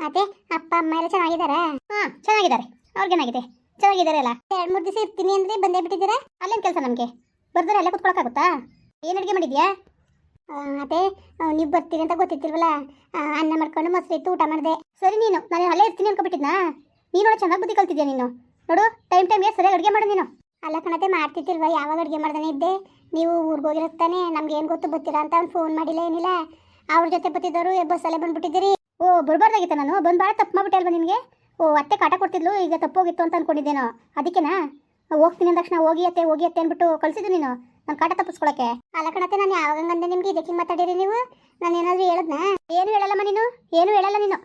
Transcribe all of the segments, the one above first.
ಅದೇ ಅಪ್ಪ ಅಮ್ಮ ಎಲ್ಲ ಚೆನ್ನಾಗಿದ್ದಾರೆ? ಹಾ ಚೆನ್ನಾಗಿದ್ದಾರೆ. ಅವ್ರಿಗೇನಾಗಿದೆ ಚೆನ್ನಾಗಿದ್ದಾರೆ ಅಲ್ಲ ಎರಡ್ ಮೂರು ದಿವಸ ಇರ್ತೀನಿ ಅಂದ್ರೆ ಬಂದೇ ಬಿಟ್ಟಿದ್ದೀರಾ? ಅಲ್ಲೇನು ಕೆಲಸ ನಮಗೆ? ಬರ್ದ್ರೆ ಅಲ್ಲೇ ಕುತ್ಕೊಳಕ್ಕಾಗುತ್ತಾ? ಏನು ಅಡುಗೆ ಮಾಡಿದ್ಯಾ? ಅದೇ ನೀವು ಬರ್ತೀರಿ ಅಂತ ಗೊತ್ತಿತ್ತಿಲ್ವಲ್ಲ ಆ, ಅನ್ನ ಮಾಡ್ಕೊಂಡು ಮೊಸರು ಇತ್ತು ಊಟ ಮಾಡಿದೆ. ಸರಿ ನೀನು ನಾನು ಅಲ್ಲೇ ಇರ್ತೀನಿ ಅನ್ಕೊಬಿಟ್ಟಿದ್ನಾ? ನೀನು ಚೆನ್ನಾಗಿ ಬುದ್ಧಿ ಕಲ್ತಿದ್ಯಾ ನೀನು? ನೋಡು ಟೈಮ್ ಟೈಮ್ಗೆ ಸರಿಯಾಗಿ ಅಡುಗೆ ಮಾಡು ನೀನು. ಅಲ್ಲ ಕಣತೆ ಮಾಡ್ತಿದ್ದಿಲ್ವ ಯಾವಾಗ ಅಡುಗೆ ಮಾಡ್ದಾನೆ ಇದ್ದೆ. ನೀವು ಊರಿಗೆ ಹೋಗಿರುತ್ತಾನೆ ನಮ್ಗೆ ಏನು ಗೊತ್ತು ಬರ್ತೀರಾ ಅಂತ ಅವ್ನು ಫೋನ್ ಮಾಡಿಲ್ಲ ಏನಿಲ್ಲ. ಅವ್ರ ಜೊತೆ ಬತ್ತಿದ್ದವರು ಬಸ್ಸಲ್ಲೇ ಬಂದ್ಬಿಟ್ಟಿದ್ದೀರಿ. ಓ, ಬರಬಾರ್ದಾಗಿತ್ತ ನಾನು? ಬಂದು ಭಾಳ ತಪ್ಪು ಮಾಡ್ಬಿಟ್ಟೆ ಅಲ್ವಾ ನಿನಗೆ? ಓ, ಅತ್ತೆ ಕಾಟ ಕೊಡ್ತಿದ್ಲು, ಈಗ ತಪ್ಪೋಗಿತ್ತು ಅಂತ ಅನ್ಕೊಂಡಿದ್ದೇನೋ. ಅದಕ್ಕೆನಾ? ಹೋಗ್ತೀನಿ ಅಂದ ತಕ್ಷಣ, ಹೋಗಿ ಅತ್ತೆ ಹೋಗಿ ಅತ್ತೆ ಅಂದ್ಬಿಟ್ಟು ಕಳಿಸಿದ್ದು ನೀನು, ನಾನು ಕಾಟ ತಪ್ಪಿಸ್ಕೊಳಕ್ಕೆ. ಅಲ್ಲ ಕಣತ್ತೆ, ನಾನು ಯಾವಾಗಂಗಂದೆ ನಿಮಗೆ ನಿಮ್ಗೆ ಇದಕ್ಕೆ ಮಾತಾಡಿರಿ ನೀವು? ನಾನು ಏನಾದರೂ ಹೇಳದ್ನ? ಏನು ಹೇಳಲ್ಲಮ್ಮ ನೀನು? ಏನು ಹೇಳಲ್ಲ ನೀನು?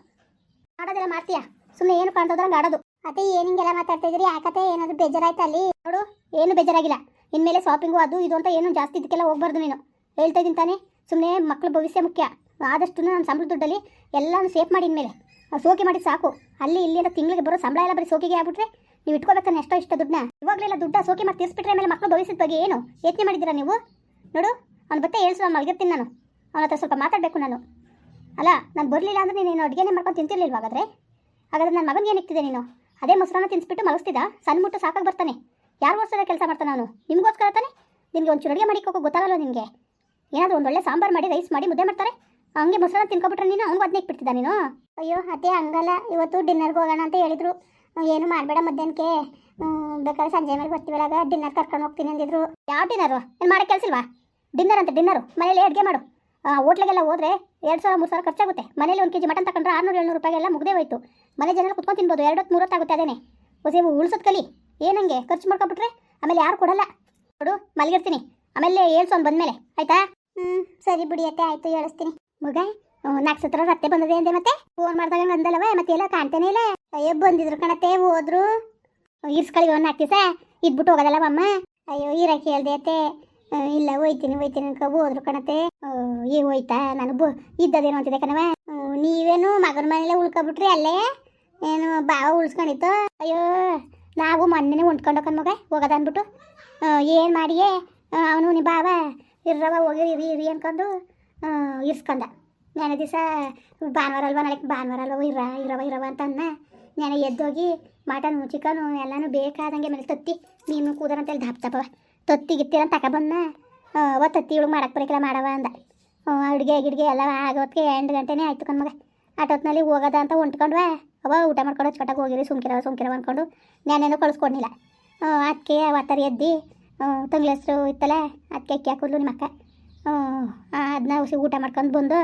ಮಾಡೋದಿಲ್ಲ ಮಾಡ್ತೀಯಾ? ಸುಮ್ಮನೆ ಏನು ಕಾಣ್ತದ್ರಂಗೆ ಆಡೋದು. ಅದೇ ಏನು ಹಿಂಗೆಲ್ಲ ಮಾತಾಡ್ತಾ ಇದ್ದೀರಿ? ಯಾಕತ್ತೆ, ಏನಾದರೂ ಬೇಜಾರಾಯ್ತಾ ಅಲ್ಲಿ? ನೋಡು, ಏನು ಬೇಜಾರಾಗಿಲ್ಲ. ಇನ್ಮೇಲೆ ಶಾಪಿಂಗು ಅದು ಇದು ಅಂತ ಏನು ಜಾಸ್ತಿ ಇದಕ್ಕೆಲ್ಲ ಹೋಗ್ಬಾರ್ದು ನೀನು. ಹೇಳ್ತಾ ಇದ್ದೀನಿ ತಾನೇ. ಸುಮ್ಮನೆ ಮಕ್ಕಳ ಭವಿಷ್ಯ ಮುಖ್ಯ. ಆದಷ್ಟು ನನ್ನ ಸಂಬಳ ದುಡ್ಡಲ್ಲಿ ಎಲ್ಲನೂ ಸೇಫ್ ಮಾಡಿ ಇನ್ಮೇಲೆ. ಆ ಸೋಕೆ ಮಾಡಿ ಸಾಕು. ಅಲ್ಲಿ ಇಲ್ಲಿ ಅಂತ ತಿಂಗಳಿಗೆ ಬರೋ ಸಂಬಳ ಎಲ್ಲ ಬರೀ ಸೋಕಿಗೆ ಆಗ್ಬಿಟ್ರೆ ನೀವು ಇಟ್ಕೋಬೇಕಾನೆ ಎಷ್ಟೋ ಇಷ್ಟ ದುಡ್ಡನ್ನ. ಇವಾಗಲೆಲ್ಲ ದುಡ್ಡ ಸೋಕೆ ಮಾಡಿ ತೀರಿಸ್ಬಿಟ್ರೆ ಮೇಲೆ ಮಕ್ಕಳು ಭವಿಷ್ಯದ ಬಗ್ಗೆ ಏನು? ಯೋಚನೆ ಮಾಡಿದ್ದೀರಾ ನೀವು? ನೋಡು, ಅವ್ನು ಬತ್ತೆ ಹೇಳ್ಸು ನಾನು ಮಲಗಿರ್ತೀನಿ ನಾನು. ಅವನ ಹತ್ರ ಸ್ವಲ್ಪ ಮಾತಾಡಬೇಕು ನಾನು. ಅಲ್ಲ, ನಾನು ಬರಲಿಲ್ಲ ಅಂದರೆ ನೀನು ಅಡುಗೆನೇ ಮಾಡ್ಕೊಂಡು ತಿಂತಿರ್ಲಿಲ್ವ ಹಾಗಾದ್ರೆ? ಹಾಗಾದ್ರೆ ನನ್ನ ಮಗನಿಗೆ ಏನಿಕ್ತಿದೆ ನೀನು? ಅದೇ ಮೊಸರನ್ನ ತಿನ್ಸ್ಬಿಟ್ಟು ಮಲಗಿಸ್ತಿದ್ದ ಸಣ್ಣ ಮುಟ್ಟು ಸಾಕಾಗಿ ಬರ್ತಾನೆ. ಯಾರು ವರ್ಷದ ಕೆಲಸ ಮಾಡ್ತಾನೆ ಅವನು? ನಿಮಗೋಸ್ಕರ ತಾನೆ? ನಿನಗೆ ಒಂಚೂರು ಅಡುಗೆ ಮಾಡಿಕೋಕೋ ಗೊತ್ತಾಗಲ್ಲ ನಿಮಗೆ ಏನಾದರೂ ಒಂದು ಒಳ್ಳೆ ಸಾಂಬಾರು ಮಾಡಿ, ರೈಸ್ ಮಾಡಿ, ಮುದ್ದೆ ಮಾಡ್ತಾರೆ? ಹಂಗೆ ಮೊಸರ ತಿನ್ಕೊಬಿಟ್ರೆ ನೀನು? ಅವ್ನಿಗೆ ಅದನ್ನೇ ಬಿಡ್ತಿದ್ದ ನೀನು? ಅಯ್ಯೋ ಅದೇ ಹಂಗಲ್ಲ. ಇವತ್ತು ಡಿನ್ನರ್ಗೆ ಹೋಗೋಣ ಅಂತ ಹೇಳಿದ್ರು. ಏನು ಮಾಡಬೇಡ ಮಧ್ಯಾಹ್ನಕ್ಕೆ. ಬೇಕಾದ್ರೆ ಸಂಜೆ ಮೇಲೆ ಬರ್ತೀವಲ್ಲ ಡಿನ್ನರ್ ಕರ್ಕೊಂಡು ಹೋಗ್ತೀನಿ ಅಂದಿದ್ರು. ಯಾವ ಡಿನ್ನರು ಏನು ಮಾಡೋ ಕೆಲಸಿಲ್ವಾ ಡಿನ್ನರ್ ಅಂತ ಡಿನ್ನರು ಮನೇಲಿ ಅಡುಗೆ ಮಾಡು. ಹೋಟ್ಲಿಗೆಲ್ಲ ಹೋದ್ರೆ ಎರಡು ಸಾವಿರ, ಮೂರು ಸಾವಿರ ಖರ್ಚಾಗುತ್ತೆ. ಮನೇಲಿ ಒಂದು ಕೆ ಜಿ ಮಟನ್ ತಗೊಂಡ್ರೆ ಆರುನೂರು, ಏಳ್ನೂರು ರೂಪಾಯಿಗೆಲ್ಲ ಮುಗ್ದೇ ಹೋಯ್ತು. ಮನೆ ಜನ ಕುತ್ಕೊಂಡು ತಿನ್ಬೋದು. ಎರಡು ಹೊತ್ತು ಮೂರು ಹೊತ್ತಾಗುತ್ತೆ ಅದೇನೆ ಹೊಸ ಉಳಿಸೋದು ಕಲಿ. ಏನಂಗೆ ಖರ್ಚು ಮಾಡ್ಕೊಬಿಟ್ರೆ ಆಮೇಲೆ ಯಾರು ಕೊಡಲ್ಲ. ನೋಡು, ಮಲಗಿರ್ತೀನಿ. ಆಮೇಲೆ ಏಳ್ಸೋನ್ ಬಂದಮೇಲೆ. ಆಯ್ತಾ? ಹ್ಞೂ ಸರಿ ಬಿಡಿ ಅತ್ತೆ, ಆಯಿತು ಹೇಳಿಸ್ತೀನಿ ಮಗ ನಾಲ್ಕು ಸತ್ರ ರತ್ತೆ ಬಂದದೆ ಅಂದೆ ಮತ್ತೆ? ಫೋನ್ ಮಾಡಿದಾಗ ಅಂದಲ್ಲವ ಮತ್ತೆ ಎಲ್ಲ ಕಾಣ್ತೇನೆ ಇಲ್ಲ. ಅಯ್ಯೋ, ಬಂದಿದ್ರು ಕಣತ್ತೆ, ಹೋದ್ರು. ಇರ್ಸ್ಕೊಳ್ಳಿ ಒಂದು ಇದ್ಬಿಟ್ಟು ಹೋಗೋದಲ್ಲ ಅಮ್ಮ? ಅಯ್ಯೋ ಇರಕ್ಕೆ ಹೇಳ್ದೆ ಅತ್ತೆ. ಇಲ್ಲ, ಹೋಯ್ತೀನಿ ಹೋಯ್ತೀನಿ ಅನ್ಕೊ, ಹೋದ್ರು ಕಣತ್ತೆ. ಈಗ ಹೋಯ್ತಾ? ನಾನು ಬು, ಇದ್ದದೇನು ಅಂತಿದೆ ಕಣವ. ನೀವೇನು ಮಗನ ಮನೇಲೆ ಉಳ್ಕೊಬಿಟ್ರಿ ಅಲ್ಲೇ? ಏನು ಬಾವ ಉಳ್ಸ್ಕೊಂಡಿತ್ತು? ಅಯ್ಯೋ, ನಾವು ಮೊನ್ನೆನೇ ಹೊಂದ್ಕೊಂಡೋಕನ್ ಮಗ, ಹೋಗದ ಅಂದ್ಬಿಟ್ಟು. ಏನು ಮಾಡಿಯೇ? ಅವನು ನಿಮ್ಮ ಬಾವ ಇರ್ರವ ಹೋಗಿ ಇರಿ ಇರಿ ಅನ್ಕೊಂಡು. ಇರ್ಸ್ಕೊಂಡ ನೆನೆ ದಿವಸ ಭಾನುವಾರ ಅಲ್ವಾ, ನಾಳೆ ಭಾನುವಾರ ಅಲ್ವ ಇರ, ಇರವ ಇರವ ಅಂತ ಅನ್ನ ನೆನೆ ಎದ್ದೋಗಿ ಮಟನು ಚಿಕನು ಎಲ್ಲನೂ ಬೇಕಾದಂಗೆ ಮೇಲೆ ತತ್ತಿ, ಮೀನು ಕೂದರ ಅಂತೇಳಿ ಧಾಪ್ ಗಿತ್ತಿ ಅಂತ ತಗೊಬಂದ ಅವ ತತ್ತಿ ಇವಳು ಮಾಡಕ್ಕೆ ಬರೋಕಿಲ್ಲ, ಮಾಡವ ಅಂದ. ಅಡುಗೆ, ಗಿಡ್ಗೆ ಎಲ್ಲ ಆಗೋತ್ಗೆ ಎಂಟು ಗಂಟೆನೇ ಆಯ್ತು ಕಣ್ಮಗ ಆಟೋತ್ನಲ್ಲಿ ಹೋಗೋದ ಅಂತ ಹೊಂಟ್ಕೊಂಡ್ವ, ಅವ ಊಟ ಮಾಡ್ಕೊಂಡು ಹಚ್ಕಟ್ಟಾಗ ಹೋಗಿರಿ, ಸುಮ್ಕಿರವ ಸುಮ್ಕಿರವ ಅಂದ್ಕೊಂಡು ನೆನೆನೂ ಕಳಿಸ್ಕೊಡ್ನಿಲ್ಲ. ಅದಕ್ಕೆ ಅವತ್ತಾರ ಎದ್ದು ತಂಗ್ಳ ಹೆಸ್ರು ಇತ್ತಲ್ಲ ಅದಕ್ಕೆ ಅಕ್ಕಿ ಹಾಕಿದ್ಲು ನಿಮ್ಮ ಅಕ್ಕ. ಅದನ್ನ ಊಟ ಮಾಡ್ಕೊಂಡು ಬಂದು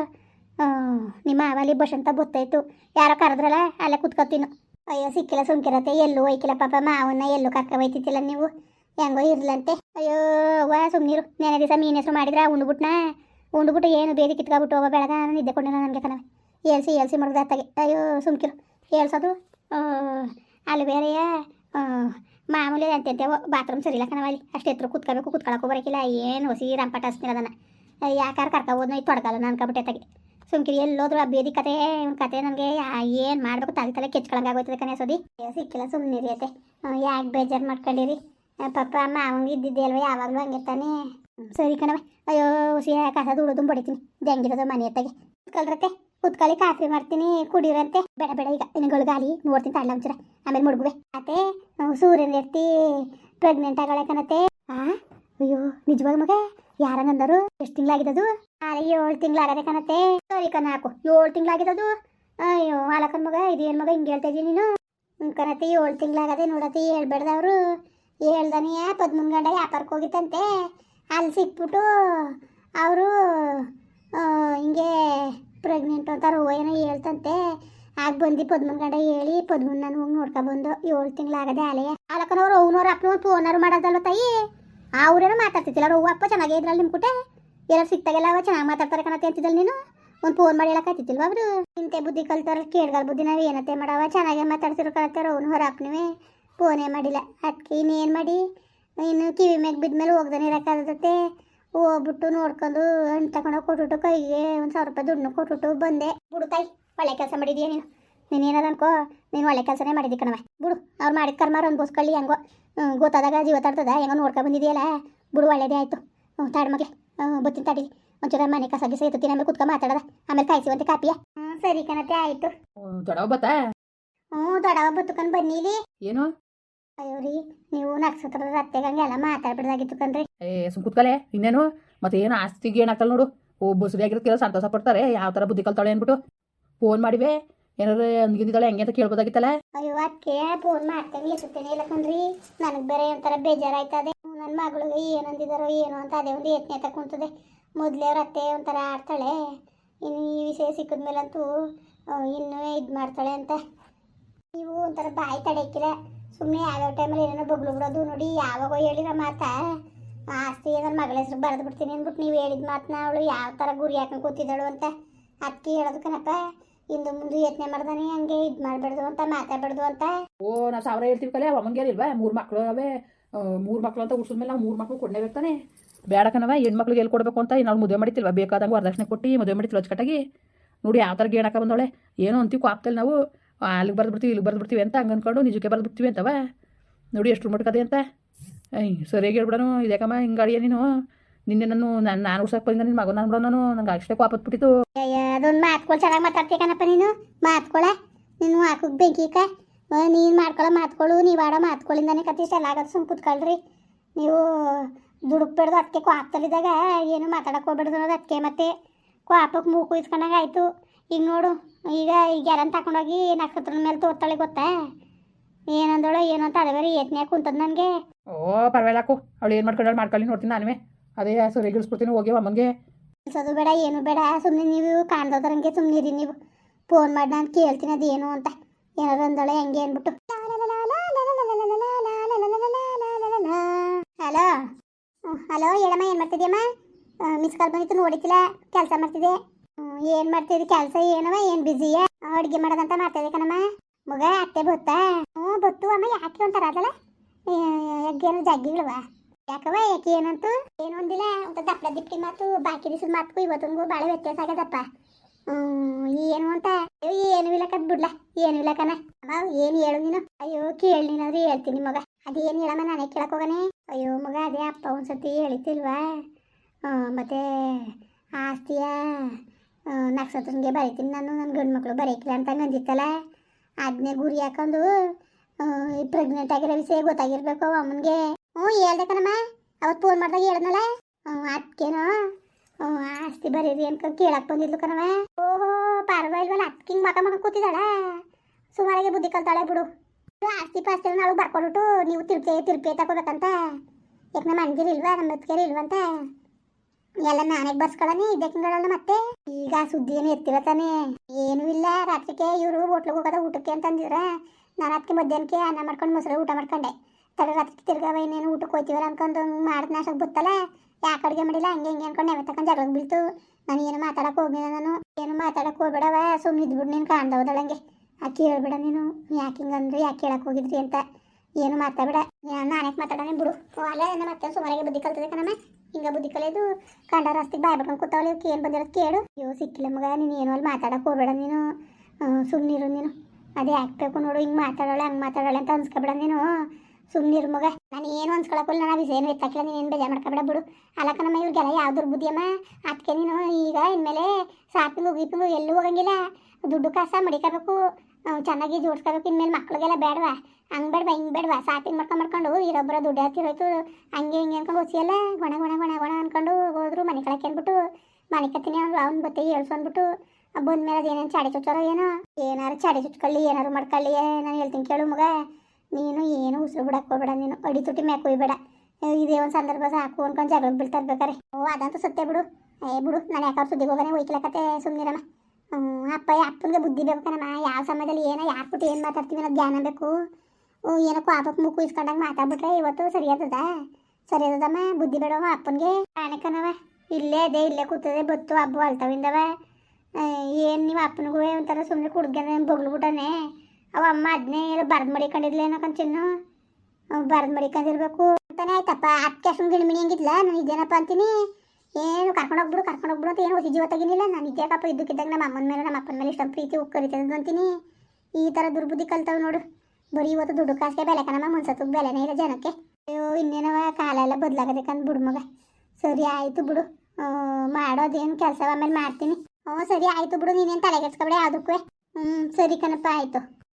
ನಿಮ್ಮ ಅವಲಿ ಬಸ್ ಅಂತ ಗೊತ್ತಾಯ್ತು ಯಾರೋ ಕರೆದ್ರಲ್ಲ, ಅಲ್ಲೇ ಕುತ್ಕೊತೀನು. ಅಯ್ಯೋ, ಸಿಕ್ಕಿಲ್ಲ ಸುಮ್ಕಿರತ್ತೆ. ಎಲ್ಲೂ ಹೋಯ್ಕಿಲ್ಲ ಪಾಪ, ಮಾವನ್ನ ಎಲ್ಲೂ ಕರ್ಕ ಹೋಯ್ತಿತ್ತಿಲ್ಲ ನೀವು. ಹೆಂಗೋ ಇರ್ಲಂತೆ. ಅಯ್ಯೋ ವಾ ಸುಮ್ನಿರು. ನೆನೆ ದಿವಸ ಮೀನು ಹೆಸರು ಮಾಡಿದ್ರೆ ಉಂಡ್ಬಿಟ್ನ? ಉಂಡ್ಬಿಟ್ಟು ಏನು ಬೇದಿ ಕಿತ್ಕೊಬಿಟ್ಟು ಹೋಗೋ ಬೆಳಗ? ನಿದ್ದೆ ಕೊಂಡಿಲ್ಲ ನನಗೆ ಕಣವೆ ಏಳ್ಸಿ ಏಳ್ಸಿ ಮಡಗ್ದ ಅತ್ತಾಗೆ. ಅಯ್ಯೋ, ಸುಮ್ಕಿರು. ಏಳ್ಸೋದು ಅಲ್ಲಿ ಬೇರೆಯ ಮಾಮೂಲಿ ಅಂತೆ ಬಾತ್ರೂಮ್ ಸರಿ ಇಲ್ಲ ಕಣವ ಅಷ್ಟು ಎತ್ತರ ಕುತ್ಕೋಬೇಕು, ಕುತ್ಕೊಳಕ್ಕೂ ಬರೋಕ್ಕಿಲ್ಲ ಏನು ಹೊಸಿ ರಂಪಾಟ ಹಸ್ತಿರೋದನ್ನ. ಯಾಕಾರ ಕರ್ಕ ಹೋದ್ನೋ ಇದು ತೊಡಗಲ್ಲ ನಾನು ಅನ್ಕೊಬಿಟ್ಟೆ ತಗೆ. ಸುಮ್ಕಿರಿ ಎಲ್ಲೋದ್ರು ಆ ಬೇದಿ ಕತೆ ಕತೆ ನನಗೆ ಏನು ಮಾಡಬೇಕು ತಲೆ ತಲೆ ಕೆಚ್ಕೊಳಂಗಾಗೋಯ್ತದೆ ಕಣೆ ಸೋದಿ. ಸಿಕ್ಕಿಲ್ಲ ಸುಮ್ಮನಿರಿ ಅತ್ತೆ. ಯಾಕೆ ಬೇಜಾರು ಮಾಡ್ಕೊಂಡಿರಿ? ಪಪ್ಪ ಪಾಪ, ಅಮ್ಮ, ಅವಂಗೆ ಇದ್ದಿದ್ದೆ ಅಲ್ವ, ಯಾವಾಗಲೂ ಹಂಗಿರ್ತಾನೆ ತಾನೇ. ಸರಿ ಕಣವ ಅಯ್ಯೋ, ಹುಸಿ ಕಸ ದುಡೋದು ಬಡಿತೀನಿ ಹೆಂಗಿರೋದು ಮನೆ ಎತ್ತಾಗೆ ಕುತ್ಕೊಳ್ರತ್ತೆ. ಕುತ್ಕೊಳ್ಳಿ ಕಾಫಿ ಮಾಡ್ತೀನಿ ಕುಡಿರಂತೆ ಬೇಡ ಬೇಡ, ಈಗ ಇನ್ನುಗಳು ಗಾಲಿ, ನೋಡ್ತೀನಿ, ತಳ್ಳ ಒಂಚೂರ. ಆಮೇಲೆ ಮುಡ್ಗುವೆ. ಅತ್ತೆ ಸೂರ್ಯನ ಎತ್ತಿ ಪ್ರೆಗ್ನೆಂಟ್ ಆಗಳೆ ಕಣತ್ತೆ. ಆ, ಅಯ್ಯೋ, ನಿಜವಾಗ ಮಗ? ಯಾರಂಗಂದರು? ಎಷ್ಟು ತಿಂಗಳಾಗಿದ್ದದು? ಅರೆ ಏಳು ತಿಂಗಳಾಗದೆ ಕಣತ್ತೆ. ಸರಿ ಕಣ ಹಾಕು. ಏಳು ತಿಂಗಳಾಗಿದ್ದದು? ಅಯ್ಯೋ ಆಲಕನ ಮಗ, ಇದೇನು ಮಗ ಹಿಂಗೆ ಹೇಳ್ತಾ ಇದೀನಿ ನೀನು? ಕಣತ್ತೆ, ಏಳು ತಿಂಗಳಾಗದೆ ನೋಡತ್ತೆ ಹೇಳ್ಬೇಡ್ದವ್ರು. ಹೇಳ್ದನಿಯ ಪದ್ಮನ ಗಂಡ ವ್ಯಾಪಾರಕ್ಕೆ ಹೋಗಿತ್ತಂತೆ. ಅಲ್ಲಿ ಸಿಕ್ಬಿಟ್ಟು ಅವರು ಹಿಂಗೆ ಪ್ರೆಗ್ನೆಂಟ್ ಅಂತಾರ ಏನೋ ಹೇಳ್ತಂತೆ. ಆಗ ಬಂದು ಪದ್ಮನ್ ಗಂಡ ಹೇಳಿ, ಪದ್ಮನ್ ನಾನು ಹೋಗಿ ನೋಡ್ಕೊಬಂದು ಏಳು ತಿಂಗಳಾಗದೆ ಅಲೆಯ ಅಲಕನವ್ರು ಅವ್ನವ್ರ ಅಪ್ಪನವ್ರು ಫೋನವ್ರು ಮಾಡೋದಲ್ವ ತಾಯಿ? ಅವ್ರೇನೋ ಮಾತಾಡ್ತಿದ್ದಿಲ್ಲ, ಅವ್ರು ಅಪ್ಪ ಚೆನ್ನಾಗೇ ಇದ್ರಲ್ಲಿ ನಿಮ್ಮ ಕುಟೆ? ಎಲ್ಲ ಸಿಕ್ತಾಗೆಲ್ಲ ಅವ ಚೆನ್ನಾಗಿ ಮಾತಾಡ್ತಾರೆ ಕಣತೆ ಅಂತಿದ್ದಲ್ಲ ನೀನು? ಒಂದು ಫೋನ್ ಮಾಡಿ ಹೇಳಕ್ಕಾಯ್ತಿದ್ದಿಲ್ವ ಅವರು? ಇಂತೆ ಬುದ್ಧಿ ಕಲ್ತಾರ ಕೇಳ್ಗಾರ ಬುದ್ಧಿ ನಾವು ಏನತ್ತೆ ಮಾಡವ? ಚೆನ್ನಾಗೇ ಮಾತಾಡ್ತಿರೋ ಕಳತ್ತಾರ ಅವ್ನು ಹೊರ ಅಪ್ಪನವೇ ಫೋನೇ ಮಾಡಿಲ್ಲ. ಅದಕ್ಕೆ ಇನ್ನೇನು ಮಾಡಿ? ಇನ್ನು ಕಿವಿ ಮ್ಯಾಗೆ ಬಿದ್ಮೇಲೆ ಹೋಗ್ದಾನೆ ಇರೋಕ್ಕಾಗತ್ತೆ ಹೋಗ್ಬಿಟ್ಟು ನೋಡ್ಕೊಂಡು ಹಣ್ಣು ತಗೊಂಡೋಗಿ ಕೊಟ್ಬಿಟ್ಟು ಕೈಗೆ ಒಂದು ಸಾವಿರ ರೂಪಾಯಿ ದುಡ್ಡು ಕೊಟ್ಬಿಟ್ಟು ಬಂದೆ. ಬಿಡು ತಾಯಿ, ಒಳ್ಳೆ ಕೆಲಸ ಮಾಡಿದೀಯ ನೀನು? ಏನಾರ ಅನ್ಕೋ, ನೀನು ಒಳ್ಳೆ ಕೆಲಸನೇ ಮಾಡಿದ್ದಿ ಕಣವ ಬಿಡು, ಅವ್ರು ಮಾಡಿದ ಕರ್ಮಾರ ಅನ್ಬೋಸ್ಕೊಳ್ಳಿ ಹೆಂಗೋ. ಗೊತ್ತಾದಾಗ ಜೀವ ತಡ್ತದ? ಹೆಂಗೋ ನೋಡ್ಕೊ ಬಂದಿದೆಯಲ್ಲ? ಬಿಡು ಒಳ್ಳೇದೇ ಆಯಿತು. ತಾಡ್ ಮಗ್ಲೆ ಬತ್ತಿನ ತಾಡಿ. ಒಂಚೂರ ಮನೆ ಕಸ ಗಿಸ ಎತ್ತೀನಿ ಆಮೇಲೆ ಕುತ್ಕ ಮಾತಾಡದ. ಆಮೇಲೆ ಕಾಯಿಸುವಂತೆ ಕಾಪಿಯ. ಹ್ಞೂ ಸರಿ ಕಣತೆ ಆಯ್ತು. ದೊಡ್ಡವ ಬತ್ತಾ? ಹ್ಞೂ ದೊಡ್ಡವ ಬತ್ತುಕೊಂಡು ಬನ್ನಿಲಿ. ಏನು? ಅಯ್ಯೋ ರೀ ನೀವು ನಕ್ಷತ್ರದ ರತ್ತೆಗಂಗೆಲ್ಲ ಮಾತಾಡ್ಬಿಡ್ದಾಗಿತ್ತು ಕಣ್ರಿ. ಏ ಸುಮ್ ಕುತ್ಕಲೆ ಇನ್ನೇನು? ಮತ್ತೆ ಏನು ಆಸ್ತಿಗೆ ಏನಾಗ್ತಲ್ಲ ನೋಡು. ಓ ಬಸ್ರಿ ಆಗಿರ್ತೀರ ಸಂತೋಷ ಪಡ್ತಾರೆ. ಯಾವ ತರ ಬುದ್ಧಿ ಕಲ್ತಾಳೆ ಅಂದ್ಬಿಟ್ಟು. ಫೋನ್ ಮಾಡಿವೆ. ಏನಾರು ಅಂದ್ಗಿದ್ದಾಳೆ ಹೆಂಗೆ ಅಂತ ಕೇಳ್ಬೋದಾಗಿತ್ತಲ್ಲ? ಅಯ್ಯೋ ಅದಕ್ಕೆ ಫೋನ್ ಮಾಡ್ತೇನೆ, ಎತ್ತುತ್ತೇನೆ ಇಲ್ಲ ಕಣ್ರಿ ನನಗೆ ಬೇರೆ ಒಂಥರ ಬೇಜಾರಾಯ್ತದೆ. ನನ್ನ ಮಗಳಿಗೆ ಏನಂದಿದಾರೋ ಏನೋ ಅಂತ ಅದೇ ಒಂದು ಯತ್ನೆ ಕುಂತದೆ. ಮೊದಲೇ ಅವ್ರ ಅತ್ತೆ ಒಂಥರ ಆಡ್ತಾಳೆ. ಇನ್ನು ಈ ವಿಷಯ ಸಿಕ್ಕಿದ್ಮೇಲಂತೂ ಇನ್ನೂ ಇದು ಮಾಡ್ತಾಳೆ ಅಂತ. ನೀವು ಒಂಥರ ಬಾಯಿ ತಡೆಯಕ್ಕಿಲ್ಲ ಸುಮ್ಮನೆ ಯಾವ್ಯಾವ ಟೈಮಲ್ಲಿ ಏನೇನೋ ಬಗ್ಲು ಬಿಡೋದು ನೋಡಿ, ಯಾವಾಗೋ ಹೇಳಿರೋ ಮಾತಾ. ಆಸ್ತಿ ನನ್ನ ಮಗಳ ಹೆಸರು ಬರೆದು ಬಿಡ್ತೀನಿ ಅಂದ್ಬಿಟ್ಟು ನೀವು ಹೇಳಿದ ಮಾತನ್ನ ಅವಳು ಯಾವ ಥರ ಗುರಿ ಹಾಕೊಂಡು ಕೂತಿದ್ದಾಳು ಅಂತ ಅದಕ್ಕೆ ಹೇಳೋದು ಇಂದು ಮುಂದೆ ಯತ್ನೆ ಮಾಡ್ದಾನೆ, ಹಂಗೆ ಇದ್ ಮಾಡಬಾರ್ದು ಅಂತ ಮಾತಾಡ್ಬಾರ್ದು ಅಂತ. ಓ, ನಾವು ಸಾವಿರ ಹೇಳ್ತೀವಿ ಕಲೆ ಇಲ್ವಾ? ಮೂರು ಮಕ್ಕಳು ಅವೇ. ಮೂರು ಮಕ್ಕಳು ಅಂತ ಉಡ್ಸಿದ್ಮೇಲೆ ನಾವು ಮೂರು ಮಕ್ಕಳು ಕೊಡಲೇಬೇಕು ಬೇಕಾನೆ ಬೇಡ ಕಣವ ಹೆಣ್ಮಕ್ಳಿಗೆ ಎಲ್ಲಿ ಕೊಡ್ಬೇಕು ಅಂತ ನಾವು ಮದುವೆ ಮಾಡಿತಿಲ್ವ ಬೇಕಾದಂಗೆ ವರದಕ್ಷಿಣೆ ಕೊಟ್ಟು ಮದುವೆ ಮಾಡಿತಿಲ್ಲ ಅಚ್ಚುಕಟ್ಟಾಗಿ ನೋಡಿ ಯಾವ ಥರ ಗೇಣಕ ಬಂದವಳೆ. ಏನೋ ಅಂತೀವಿ ಕಾಪ್ತಲ್ಲಿ ನಾವು ಅಲ್ಲಿಗೆ ಬರ್ದ್ ಬಿಡ್ತೀವಿ ಇಲ್ಲಿಗೆ ಬರ್ದು ಬಿಡ್ತೀವಿ ಅಂತ ಹಂಗೆ ಅಂದ್ಕೊಂಡು ನಿಜಕ್ಕೆ ಬರ್ದ್ ಬಿಡ್ತೀವಿ ಅಂತವ ನೋಡಿ ಎಷ್ಟು ಮಟ್ಕದೆ ಅಂತ. ಐ ಸರಿಯಾಗಿ ಹೇಳ್ಬಿಡನು ಇದೇಕಮ್ಮ ಹಿಂಗಾಡಿಯ ನೀನು? ನಿನ್ನೆ ನಾನು ನಾನು ನಾನು ಉಡ್ಸಕ್ಕೆ ಬಂದ ನಿನ್ನ ಮಗನ ನಾನು ನಾನು. ನಂಗೆ ಅಷ್ಟೇ ಕೋಪತ್ಬಿಟ್ಟಿತ್ತು ಬಿಟ್ಟಿತ್ತು ಅದೊಂದು ಮಾತ್ಕೊಳ್ ಚೆನ್ನಾಗಿ ಮಾತಾಡ್ತೀಯ ಕಣಪ್ಪ ನೀನು. ಮಾತ್ಕೊಳ ನೀನು ಹಾಕೋಕ್ ಬೆಂಕಿಕ ನೀನು ಮಾಡ್ಕೊಳ್ಳೋ ಮಾತ್ಕೊಳ್ಳು ನೀವು ಆಡೋ ಮಾತ್ಕೊಳ್ಳಿಂದಾನೆ ಕತ್ತಿ ಇಷ್ಟ. ಆಗೋದು ಸುಮ್ಮ ಕುತ್ಕೊಳ್ರಿ. ನೀವು ದುಡುಕ್ಬೇಡ್ದು ಅದಕ್ಕೆ ಕ್ವಾಪ್ತಲ್ಲಿದ್ದಾಗ ಏನು ಮಾತಾಡಕ್ಕೆ ಹೋಗ್ಬೇಡ್ದು ಅನ್ನೋದು ಅದಕ್ಕೆ ಮತ್ತೆ. ಕ್ವಾಪಕ್ಕೆ ಮೂಗು ಇಸ್ಕೊಂಡಾಗ ಆಯಿತು. ಈಗ ನೋಡು ಈಗ ಈಗ ಯಾರನ್ನ ತಗೊಂಡೋಗಿ ನಕ್ಷತ್ರದ ಮೇಲೆ ತೋರ್ತಾಳೆ ಗೊತ್ತಾ? ಏನಂದಳು ಏನು ಅಂತ ಅದೇ ಬೇರೆ ಯತ್ನೇ ಕುಂತದ ನನಗೆ. ಓ ಪರವಾಗಿಲ್ಲಕ್ಕು ಅವಳು ಏನು ಮಾಡ್ಕೊಂಡಳು ಮಾಡ್ಕೊಳ್ಳಿ ನೋಡ್ತೀನಿ ನಾನುವೇ. ಅದೇ ಸರ್ ಇಳಿಸ್ಬಿಡ್ತೀನಿ ಹೋಗಿ ಅಮ್ಮಂಗೆ ಅನ್ಸೋದು ಬೇಡ, ಏನು ಬೇಡ ಸುಮ್ಮನೆ ನೀವು ಕಾಣ್ದೋದ್ರಂಗೆ ಸುಮ್ಮನೆ ಇರಿ, ನೀವು ಫೋನ್ ಮಾಡಿ, ನಾನು ಕೇಳ್ತೀನಿ ಅದು ಏನು ಅಂತ. ಏನಾದ್ರು ಅಂದಳೆ, ಹೆಂಗೆ ಅಂದ್ಬಿಟ್ಟು. ಹಲೋ ಹಲೋ, ಹೇಳಮ್ಮ, ಏನು ಮಾಡ್ತಿದ್ಯಮ್ಮ? ಮಿಸ್ ಕಾಲ್ ಬಂದಿತ್ತು ನೋಡಿತಿಲ್ಲ ಕೆಲಸ ಮಾಡ್ತಿದ್ದೆ. ಏನು ಮಾಡ್ತಿದ್ದೆ, ಕೆಲಸ ಏನವ, ಏನು ಬಿಸಿಯ ಅಡುಗೆ ಮಾಡೋದಂತ ಮಾಡ್ತಿದ್ದೆ ಕಣಮ್ಮ. ಮಗ, ಅತ್ತೆ ಬತ್ತಾ? ಹ್ಞೂ ಬತ್ತು ಅಮ್ಮ, ಯಾಕೆ ಒಂಥರ ಅದಲ್ಲ? ಏನು ಜಗ್ಗಿಗಳವ ಯಾಕವ ಯಾಕೆ ಏನಂತು? ಏನು ಒಂದಿಲ್ಲ ಅಂತ ದಪ್ಪ ದಿಪ್ಪಿ ಮಾತು, ಬಾಕಿ ದಿವಸದ ಮಾತು ಇವತ್ತೊಂದು ಭಾಳ ವ್ಯತ್ಯಾಸ ಆಗದಪ್ಪ ಏನು ಅಂತ? ಅಯ್ಯೋ, ಏನು ಇಲ್ಲಕ ಬಿಡ್ಲ, ಏನು ಇಲ್ಲಕನ ಅಮ್ಮ, ಏನು ಹೇಳು ನೀನು? ಅಯ್ಯೋ, ಕೇಳಿ ನೀನಾದ್ರೆ ಹೇಳ್ತೀನಿ ಮಗ. ಅದೇನು ಹೇಳಮ್ಮ, ನಾನೇ ಕೇಳಕ್ ಹೋಗನೆ? ಅಯ್ಯೋ, ಮಗ, ಅದೇ ಅಪ್ಪ ಒಂದ್ಸತಿ ಹೇಳಿತಿಲ್ವಾ ಮತ್ತೆ ಆಸ್ತಿಯ ನಕ್ಷತ್ರನಿಗೆ ಬರೀತೀನಿ ನಾನು ನನ್ನ ಗಂಡು ಮಕ್ಕಳು ಬರೀಕಿಲ್ಲ ಅಂತ ಅಂದಿತ್ತಲ್ಲ? ಅದನ್ನೇ ಗುರಿ ಹಾಕೊಂಡು ಪ್ರೆಗ್ನೆಂಟ್ ಆಗಿರೋ ವಿಷಯ ಗೊತ್ತಾಗಿರ್ಬೇಕು ಅಮ್ಮನಿಗೆ. ಹ್ಞೂ ಹೇಳ್ದೆ ಕಣಮ್ಮ ಅವತ್ತು ಫೋನ್ ಮಾಡಿದಾಗ ಹೇಳಿದ್ನಲ್ಲ? ಅದಕ್ಕೇನೋ ಆಸ್ತಿ ಬರೀರಿ ಅನ್ಕೊಂಡು ಕೇಳಕ್ಕೆ ಬಂದಿದ್ಲು ಕಣವ ಓಹೋ, ಪರವಾಗಿಲ್ವಲ್ಲ ಅದಕ್ಕೆ ಹಿಂಗೆ ಮಕ ಮಕ ಕೂತಿದ್ದಾಳ. ಸುಮಾರಾಗೆ ಬುದ್ಧಿ ಕಲ್ತಾಳೆ ಬಿಡು. ಆಸ್ತಿ ಪಾಸ್ತಿ ನಾವು ಬರ್ಕೊಂಡ್ಬಿಟ್ಟು ನೀವು ತಿರುಪತಿ ತಿರುಪತಿ ತಗೋಬೇಕಂತ ಯಾಕೆ ನಮ್ಮ ಇಲ್ವಾ, ನಮ್ಮ ಮುತ್ಕೇರಿ ಇಲ್ವಂತ ಎಲ್ಲ ನಾನೇ ಬರ್ಸ್ಕೊಳ್ಳೋಣ ಇದೇ ತಿಂಗಳಲ್ಲ ಮತ್ತೆ. ಈಗ ಸುದ್ದಿ ಏನು ಎತ್ತಿರ ತಾನೆ. ಏನೂ ಇಲ್ಲ ರಾತ್ರಿಗೆ ಇವರು ಹೋಟ್ಲಿಗೆ ಹೋಗೋದ ಊಟಕ್ಕೆ ಅಂತಂದಿದ್ರ. ನಾನು ಅದಕ್ಕೆ ಮಧ್ಯಾಹ್ನಕ್ಕೆ ಅನ್ನ ಮಾಡ್ಕೊಂಡು ಮೊಸರು ಊಟ ಮಾಡ್ಕೊಂಡೆ. ತಲೆ ರಾತ್ರಿ ತಿರ್ಗಾವ ಇನ್ನೇನು ಊಟಕ್ಕೆ ಹೋಯ್ತೀವಲ್ಲ ಅನ್ಕೊಂಡು ಮಾಡಿದ ನಾಶಕ್ಕೆ ಬತ್ತಲ್ಲ ಯಾಕೆ ಅಡುಗೆ ಮಾಡಿಲ್ಲ? ಹಂಗೆ ಹಿಂಗೆ ಅನ್ಕೊಂಡು ನೆವೆ ತಕೊಂಡು ಜಗಳಕ್ಕೆ ಬೀಳ್ತು. ನಾನು ಏನು ಮಾತಾಡಕ್ಕೆ ಹೋಗಿಲ್ಲ ನಾನು. ಏನು ಮಾತಾಡಕ್ಕೆ ಹೋಗ್ಬೇಡವ ಸುಮ್ಮನೆ ಇದ್ಬಿಡು ನೀನು ಕಾಣ್ದವದಳಂಗೆ ಆ ಕೇಳ್ಬೇಡ ನೀನು? ಯಾಕೆ ಹಿಂಗಂದ್ರೆ ಯಾಕೆ ಕೇಳಕ್ಕೆ ಹೋಗಿದ್ರಿ ಅಂತ. ಏನು ಮಾತಾಡಬೇಡ. ನಾನೇ ಮಾತಾಡೋಣ ಬಿಡು. ಅಲ್ಲೇ ಮತ್ತೆ ಸುಮಾರಿಗೆ ಬುದ್ಧಿ ಕಲ್ತದೆ ಕಣಮ್ಮ. ಹಿಂಗೆ ಬುದ್ಧಿ ಕಲಿಯೋದು ಕಂಡ ರಸ್ತೆಗೆ ಬಾಯ್ ಬೇಕಂತ ಕೂತಾವಲ್ಲ ಇವಕ್ಕೆ ಏನು ಬಂದಿರೋದು ಕೇಳು. ಅಯ್ಯೋ, ಸಿಕ್ಕಿಲ್ಲ ಮಗ, ನೀನು ಏನು ಅಲ್ಲಿ ಮಾತಾಡಕ್ಕೆ ಹೋಗ್ಬೇಡ ನೀನು. ಸುಮ್ಮನಿರು ನೀನು. ಅದೇ ಹಾಕ್ಬೇಕು ನೋಡು, ಹಿಂಗೆ ಮಾತಾಡೋಳೆ, ಹಂಗೆ ಮಾತಾಡೋಳೆ ಅಂತ ಅನ್ಸ್ಕೊಬೇಡ ನೀನು. ಸುಮ್ಮನಿರು ಮಗ. ನಾನು ಏನು ಅನ್ಸ್ಕೊಳಕ್ಕಿಲ್ಲ ನಾನು ಏನು ಎತ್ತಾಕಿಲ್ಲ ನೀನು ಏನು ಬೇಜಾರು ಮಾಡ್ಕೊಬೇಡ ಬಿಡು ಅಲ್ಲಕ್ಕ ನಮ್ಮ ಇವ್ರಿಗೆಲ್ಲ ಯಾವ್ದ್ರ ದುರ್ಬುದ್ಧಿಯಮ್ಮ ಅದಕ್ಕೆ ನೀನು ಈಗ ಇನ್ಮೇಲೆ ಶಾಪಿಂಗು ಗೀಪಿಂಗು ಎಲ್ಲೂ ಹೋಗಂಗಿಲ್ಲ. ದುಡ್ಡು ಕಾಸ ಮಡಿಕೋಬೇಕು ಚೆನ್ನಾಗಿ ಜೋಡಿಸ್ಕೋಬೇಕು. ಇನ್ಮೇಲೆ ಮಕ್ಳಿಗೆಲ್ಲ ಬೇಡವಾ? ಹಂಗೆ ಬೇಡವಾ, ಹಿಂಗೆ ಬೇಡವಾ? ಶಾಪಿಂಗ್ ಮಾಡ್ಕೊಂಡು ಮಾಡ್ಕೊಂಡು ಇರೊಬ್ಬರ ದುಡ್ಡು ಹಾಕಿರೋಯ್ತು ಹಂಗೆ ಹಿಂಗೆ ಅನ್ಕೊಂಡು ಹೊಸಿಯಲ್ಲ ಗೊಣ ಗೊಣ ಗೊಣ ಗೊಣ ಅನ್ಕೊಂಡು ಹೋದ್ರು ಮನೆ ಕಳಕ್ಕೆ ಅಂದ್ಬಿಟ್ಟು ಮನೆ ಕತ್ತೀನಿ ಅವ್ನು ಬತ್ತೆ ಹೇಳ್ಸು ಅಂದ್ಬಿಟ್ಟು. ಬಂದ್ಮೇಲೆ ಅದೇನೇನು ಚಾಡಿ ಚುಚ್ಚಾರೋ ಏನೋ? ಏನಾರು ಚಾಡಿ ಚುಚ್ಕೊಳ್ಳಿ, ಏನಾರು ಮಾಡ್ಕೊಳ್ಳಿ ನಾನು ಹೇಳ್ತೀನಿ ಕೇಳು ಮಗ. ನೀನು ಏನು ಉಸಿರು ಬಿಡಕ್ಕೆ ಹೋಗ್ಬೇಡ, ನೀನು ಅಡಿ ತುಟಿ ಮ್ಯಾಕ್ ಹೋಗ್ಬೇಡ. ಇದೇ ಒಂದು ಸಂದರ್ಭ ಸಾಕು ಅನ್ಕೊಂಡು ಜಗಳ ಬೀಳ್ತಾ ಇರ್ಬೇಕಾರೆ ಓ, ಅದಂತೂ ಸತ್ಯ ಬಿಡು. ಏ, ಬಿಡು, ನಾನು ಯಾಕೆ ಸುದ್ದಿ ಹೋಗೋನೆ ಹೋಯ್ಕಲಕತ್ತೆ ಸುಮ್ಮನಿರಮ್ಮ ಅಪ್ಪ ಅಪ್ಪನಿಗೆ ಬುದ್ಧಿ ಬೇಕನಮ್ಮ. ಯಾವ ಸಮಯದಲ್ಲಿ ಏನೋ ಯಾರು ಬಿಟ್ಟು ಏನು ಮಾತಾಡ್ತೀವಿ ಅನ್ನೋದು ಜ್ಞಾನ ಬೇಕು. ಏನೋ ಕೋಪಕ್ಕೆ ಮುಕ್ಕು ಇಸ್ಕೊಂಡಾಗ ಮಾತಾಡ್ಬಿಟ್ರೆ ಇವತ್ತು ಸರಿಯಾದದ. ಸರಿಯಾದಮ್ಮ ಬುದ್ಧಿ ಬೇಡವ ಅಪ್ಪನಿಗೆ. ಕಾಣಕನವ. ಇಲ್ಲೇ ಅದೇ, ಇಲ್ಲೇ ಕೂತದೆ, ಬತ್ತು, ಹಬ್ಬ, ಅಲ್ತಾವಿಂದವ. ಏನು ನೀವು ಅಪ್ಪನಿಗೂ ಒಂಥರ ಸುಮ್ಮನೆ ಕುಡ್ಗೆ ಬೊಗ್ಲು ಅವ ಅಮ್ಮ ಅದನ್ನೇ ಏನೋ ಬರ್ದು ಮಡಿಕೊಂಡಿದ್ಲೇನೋ ಏನೋ ಚಿನ್ನು ಬರ್ದು ಮಡಿಕೊಂಡಿರ್ಬೇಕು ಅಂತಾನೆ ಆಯ್ತಪ್ಪ. ಅದಕ್ಕೆ ಅಷ್ಟೊಂದು ಗಿಣಿಮಿಣಿ ಹಂಗಿದ್ಲ? ನಾನು ಇದೇನಪ್ಪ ಅಂತೀನಿ. ಏನು ಕರ್ಕೊಂಡು ಹೋಗ್ಬಿಡು ಕರ್ಕೊಂಡು ಹೋಗ್ಬಿಡು ಅಂತ ಏನು ಹೊಸ ಜೀವ ತೆಗಿಲಿಲ್ಲ ನಾನು ಇದ್ದೇಕಪ್ಪ ಇದ್ದಕ್ಕಿದ್ದಾಗ ನಮ್ಮ ಅಮ್ಮನ ಮೇಲೆ, ನಮ್ಮ ಅಪ್ಪನ ಮೇಲೆ ಇಷ್ಟೊಂದು ಪ್ರೀತಿ ಉಕ್ಕರಿತದ ಅಂತೀನಿ. ಈ ಥರ ದುರ್ಬುದ್ಧಿ ಕಲ್ತಾವ್ ನೋಡು. ಬರೀ ಇವತ್ತು ದುಡ್ಡು ಕಾಸಿಗೆ ಬೆಲೆ ಕಣಮ್ಮ, ಮುನ್ಸತ್ತು ಬೆಲೆನೇ ಇಲ್ಲ ಜನಕ್ಕೆ. ಅಯ್ಯೋ, ಇನ್ನೇನವ ಕಾಲ ಎಲ್ಲ ಬದಲಾಗಬೇಕಂದ್ ಬಿಡು ಮಗ. ಸರಿ ಆಯಿತು ಬಿಡು. ಮಾಡೋದೇನು ಕೆಲಸ ಆಮೇಲೆ ಮಾಡ್ತೀನಿ. ಹ್ಞೂ, ಸರಿ ಆಯಿತು ಬಿಡು. ನೀನೇನು ತಲೆ ಕೆಡ್ಸ್ಕೊಬೇಡ ಯಾವುದಕ್ಕೂ. ಹ್ಞೂ, ಸರಿ ಕಣಪ್ಪ, ಆಯಿತು.